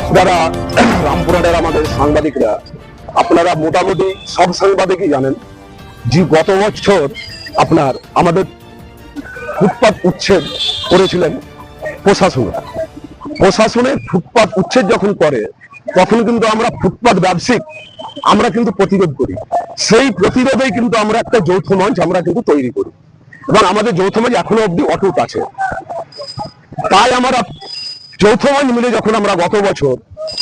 আপনারা রামপুরহাটের আমাদের সাংবাদিকরা, আপনারা মোটামুটি সব সাংবাদিকই জানেন যে গত বছর আপনার আমাদের ফুটপাত উচ্ছেদ করেছিলেন প্রশাসন প্রশাসনের ফুটপাত উচ্ছেদ যখন করে, তখন কিন্তু আমরা ফুটপাত ব্যবসায়িক, আমরা কিন্তু প্রতিরোধ করি। সেই প্রতিরোধেই কিন্তু আমরা একটা যৌথ মঞ্চ আমরা কিন্তু তৈরি করি। এবং আমাদের যৌথ মঞ্চ এখনও অব্দি অটুট আছে। তাই আমরা যৌথ মঞ্চ মিলে যখন আমরা গত বছর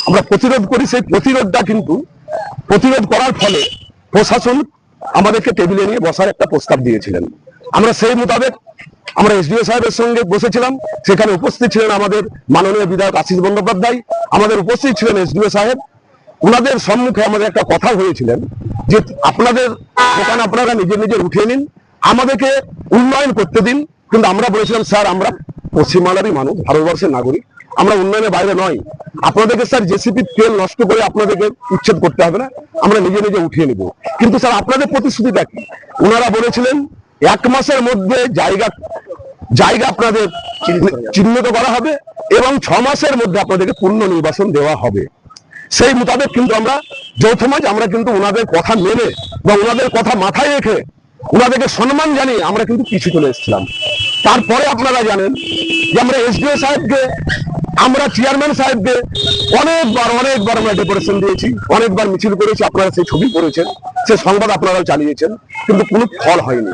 আমরা প্রতিরোধ করি, সেই প্রতিরোধটা কিন্তু প্রতিরোধ করার ফলে প্রশাসন আমাদেরকে টেবিলে নিয়ে বসার একটা প্রস্তাব দিয়েছিলেন। আমরা সেই মোতাবেক আমরা এসডিও সাহেবের সঙ্গে বসেছিলাম, সেখানে উপস্থিত ছিলেন আমাদের মাননীয় বিধায়ক আশিস বন্দ্যোপাধ্যায়, আমাদের উপস্থিত ছিলেন এসডিও সাহেব। ওনাদের সম্মুখে আমাদের একটা কথা হয়েছিলেন যে আপনাদের দোকান আপনারা নিজে নিজে উঠিয়ে নিন, আমাদেরকে উন্নয়ন করতে দিন। কিন্তু আমরা বলেছিলাম, স্যার, আমরা পশ্চিমবাংলারই মানুষ ভারতবর্ষের নাগরিক। আমরা উন্নয়নের বাইরে নয়। আপনাদেরকে স্যার জেসিপি তেল নষ্ট করে আপনাদেরকে উচ্ছেদ করতে হবে না। আমরা নিজে নিজে উঠিয়ে নিব। কিন্তু স্যার আপনাদের প্রতিশ্রুতিটা কি? ওনারা বলেছিলেন এক মাসের মধ্যে জায়গা জায়গা আপনাদের চিহ্নিত করা হবে। এবং ছ মাসের মধ্যে আপনাদেরকে পূর্ণ নির্বাচন দেওয়া হবে। সেই মোতাবেক কিন্তু আমরা যৌথ মঞ্চ আমরা কিন্তু ওনাদের কথা মেনে বা ওনাদের কথা মাথায় রেখে ওনাদেরকে সম্মান জানিয়ে আমরা কিন্তু পিছু চলে এসেছিলাম। তারপরে আপনারা জানেন আমরা এসডিও সাহেবকে, আমরা চেয়ারম্যান সাহেবকে অনেকবার অনেকবার আমরা ডেপুটেশন দিয়েছি, অনেকবার মিছিল করেছি, আপনারা সেই ছবি করেছেন, সে সংবাদ আপনারা চালিয়েছেন, কিন্তু কোনো ফল হয়নি।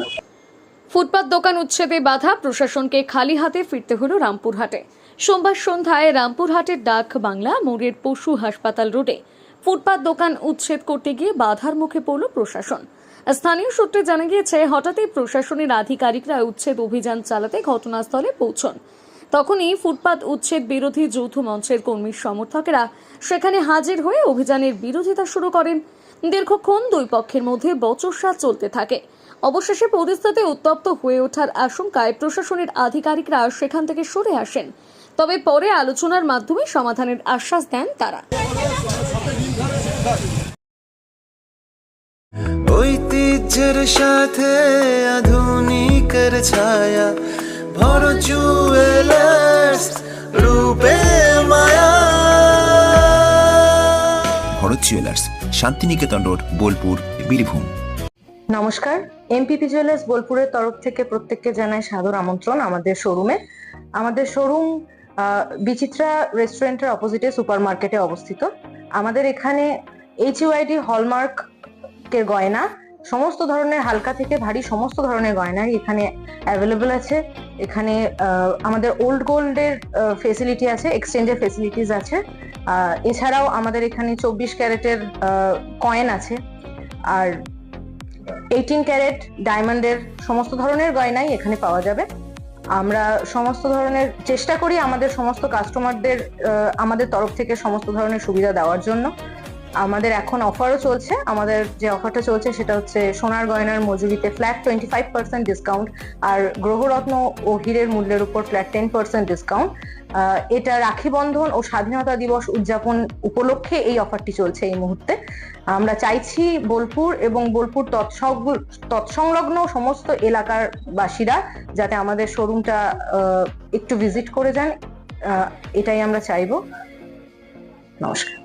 ফুটপাত দোকান উচ্ছেদে বাধা, প্রশাসনকে খালি হাতে ফিরতে হলো রামপুরহাটে। সোমবার সন্ধ্যায় রামপুরহাটের ডাক বাংলা, মোড়ের পশু হাসপাতাল রোডে। ফুটপাত দোকান উচ্ছেদ করতে গিয়ে বাধার মুখে পড়ল প্রশাসন। স্থানীয় সূত্রে জানা গিয়েছে, হঠাৎই প্রশাসনের আধিকারিকরা উচ্ছেদ অভিযান চালাতে ঘটনাস্থলে পৌঁছন। তখনই ফুটপাত উচ্ছেদ বিরোধী যৌথ মঞ্চের কর্মী সমর্থকেরা সেখানে হাজির হয়ে অভিযানের বিরোধিতা শুরু করেন। দীর্ঘক্ষণ দুই পক্ষের মধ্যে বচসা চলতে থাকে। অবশেষে পরিস্থিতি উত্তপ্ত হয়ে ওঠার আশঙ্কায় প্রশাসনের আধিকারিকরা সেখান থেকে সরে আসেন। তবে পরে আলোচনার মাধ্যমে সমাধানের আশ্বাস দেন তারা। ঐতিহ্যের সাথে আধুনিকের ছায়া ভর জুয়েলার্স রূপে মায়া। Bharat jewellers Shantiniketan road Bolpur Birbhum. নমস্কার এমপিপি জুয়েলার্স বোলপুরের তরফ থেকে প্রত্যেককে জানাই সাদর আমন্ত্রণ আমাদের শোরুমে। আমাদের শোরুম বিচিত্রা রেস্টুরেন্টের অপোজিটে সুপার মার্কেটে অবস্থিত। আমাদের এখানে এইচ ইউআইডি হলমার্ক এর গয়না সমস্ত ধরনের হালকা থেকে ভারী সমস্ত ধরনের গয়নাই এখানে অ্যাভেলেবল আছে। এখানে আমাদের ওল্ড গোল্ডের ফেসিলিটি আছে এক্সচেঞ্জের ফেসিলিটিস আছে। এছাড়াও আমাদের এখানে চব্বিশ ক্যারেটের কয়েন আছে। আর এইটিন ক্যারেট ডায়মন্ডের সমস্ত ধরনের গয়নাই এখানে পাওয়া যাবে। আমরা সমস্ত ধরনের, চেষ্টা করি আমাদের সমস্ত কাস্টমারদের আমাদের তরফ থেকে সমস্ত ধরনের সুবিধা দেওয়ার জন্য। আমাদের এখন অফারও চলছে। আমাদের যে অফারটা চলছে সেটা হচ্ছে সোনার গয়নার মজুরিতে flat twenty five percent discount আর গ্রহরত্ন ও হীরের মূল্যের উপর ফ্ল্যাট টেন পার্সেন্ট ডিসকাউন্ট এটা রাখি বন্ধন ও স্বাধীনতা দিবস উদযাপন উপলক্ষে এই অফারটি চলছে এই মুহূর্তে। আমরা চাইছি বোলপুর এবং বোলপুর তৎসং- তৎসংলগ্ন সমস্ত এলাকার বাসীরা যাতে আমাদের শোরুমটা একটু ভিজিট করে যান। এটাই আমরা চাইব। নমস্কার।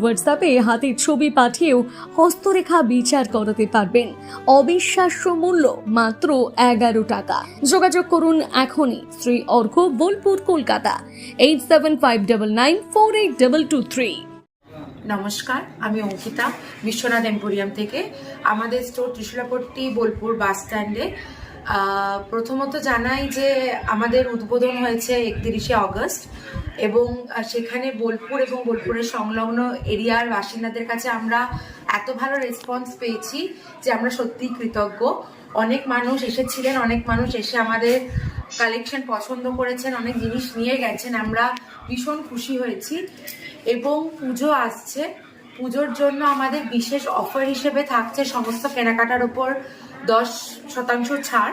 হোয়াটসঅ্যাপে হাতের ছবি পাঠিয়েও হস্তরেখা বিচার করাতে পারবেন। অবিশ্বাস্য মূল্য মাত্র এগারো টাকা। যোগাযোগ করুন এখনই Shri Argha Bolpur, Kolkata. Eight seven five double nine four eight double two three নমস্কার, আমি অঙ্কিতা, বিশ্বনাথ এম্পোরিয়াম থেকে। আমাদের স্টোর ত্রিশুলাপট্টি বোলপুর বাস স্ট্যান্ডে প্রথমত জানাই যে আমাদের উদ্বোধন হয়েছে একত্রিশে অগস্ট এবং সেখানে বোলপুর এবং বোলপুরের সংলগ্ন এরিয়ার বাসিন্দাদের কাছে আমরা এত ভালো রেসপন্স পেয়েছি যে আমরা সত্যিই কৃতজ্ঞ। অনেক মানুষ এসেছিলেন, অনেক মানুষ এসে আমাদের কালেকশন পছন্দ করেছেন, অনেক জিনিস নিয়ে গেছেন, আমরা ভীষণ খুশি হয়েছি। এবং পুজো আসছে। পুজোর জন্য আমাদের বিশেষ অফার হিসেবে থাকছে সমস্ত কেনাকাটার উপর দশ শতাংশ ছাড়।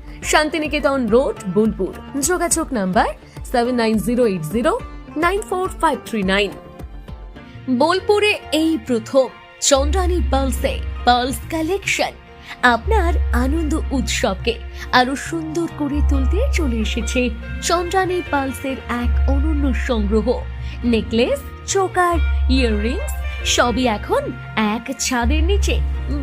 শান্তিনিকেতন রোড, বোলপুর। যোগাযোগ number seven nine zero eight zero nine four five three nine বোলপুরে এই প্রথম চন্দ্রানী পালসে পালস কালেকশন। আপনার আনন্দ উৎসবকে আরও সুন্দর করে তুলতে চলে এসেছে চন্দ্রানী পালসের এক অনন্য সংগ্রহ। নেকলেস, চোকার, ইয়াররিংস, সবই এখন এক ছাদের নিচে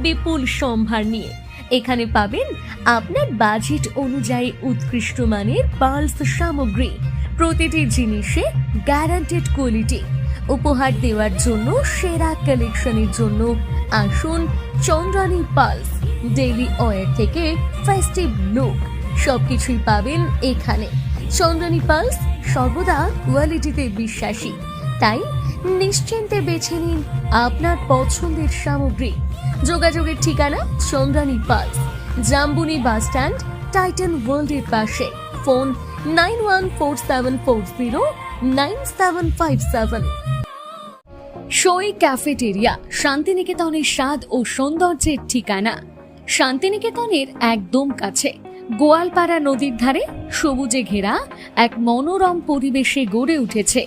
বিপুল সম্ভার নিয়ে এখানে পাবেন আপনার বাজেট অনুযায়ী উৎকৃষ্ট মানের পালস সামগ্রী। প্রতিটি জিনিসে গ্যারান্টেড কোয়ালিটি উপহার দেওয়ার জন্য সেরা কালেকশনের জন্য আসুন চন্দ্রানী পালস ডেইলি ওয়ার থেকে ফেস্টিভ লুক সবকিছুই পাবেন এখানে। চন্দ্রানী পালস সর্বদা কোয়ালিটিতে বিশ্বাসী। তাই নিশ্চিন্তে বেছে নিন আপনার পছন্দের সামগ্রী। যোগাযোগের ঠিকানা Chandrani pearls Jambuni bus stand, Titan ওয়ার্ল্ডের পাশে। Phone nine one four seven four zero, nine seven five seven. সই ক্যাফেটেরিয়া, শান্তিনিকেতনের স্বাদ ও সৌন্দর্যের ঠিকানা। শান্তিনিকেতনের একদম কাছে, গোয়ালপাড়া নদীর ধারে সবুজে ঘেরা এক মনোরম পরিবেশে গড়ে উঠেছে।